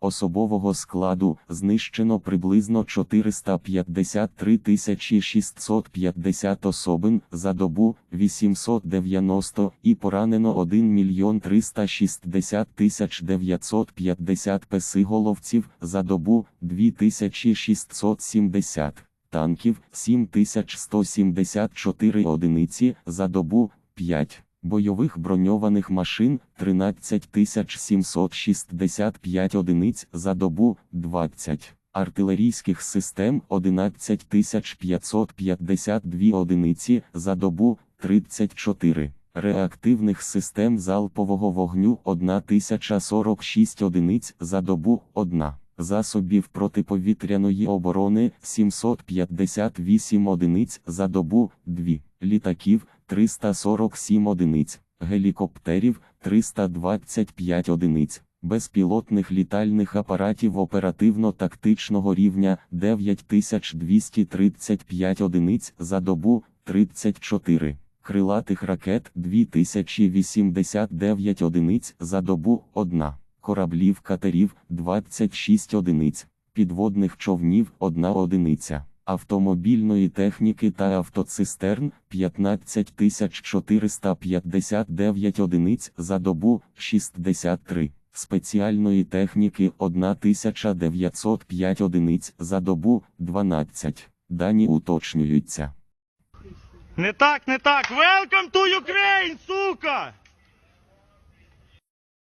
Особового складу знищено приблизно 453 650 особин за добу 890 і поранено 1 мільйон 360 950 песиголовців за добу 2670 танків 7174 одиниці за добу 5 бойових броньованих машин 13765 одиниць за добу 20, артилерійських систем 11552 одиниці за добу 34, реактивних систем залпового вогню 1046 одиниць за добу 1. Засобів протиповітряної оборони 758 одиниць за добу 2, літаків 347 одиниць, гелікоптерів 325 одиниць, безпілотних літальних апаратів оперативно-тактичного рівня 9235 одиниць за добу 34, крилатих ракет 2089 одиниць за добу 1, кораблів катерів 26 одиниць, підводних човнів 1 одиниця автомобільної техніки та автоцистерн 15459 одиниць за добу 63, спеціальної техніки 1905 одиниць за добу 12. Дані уточнюються. Не так, не так. Welcome to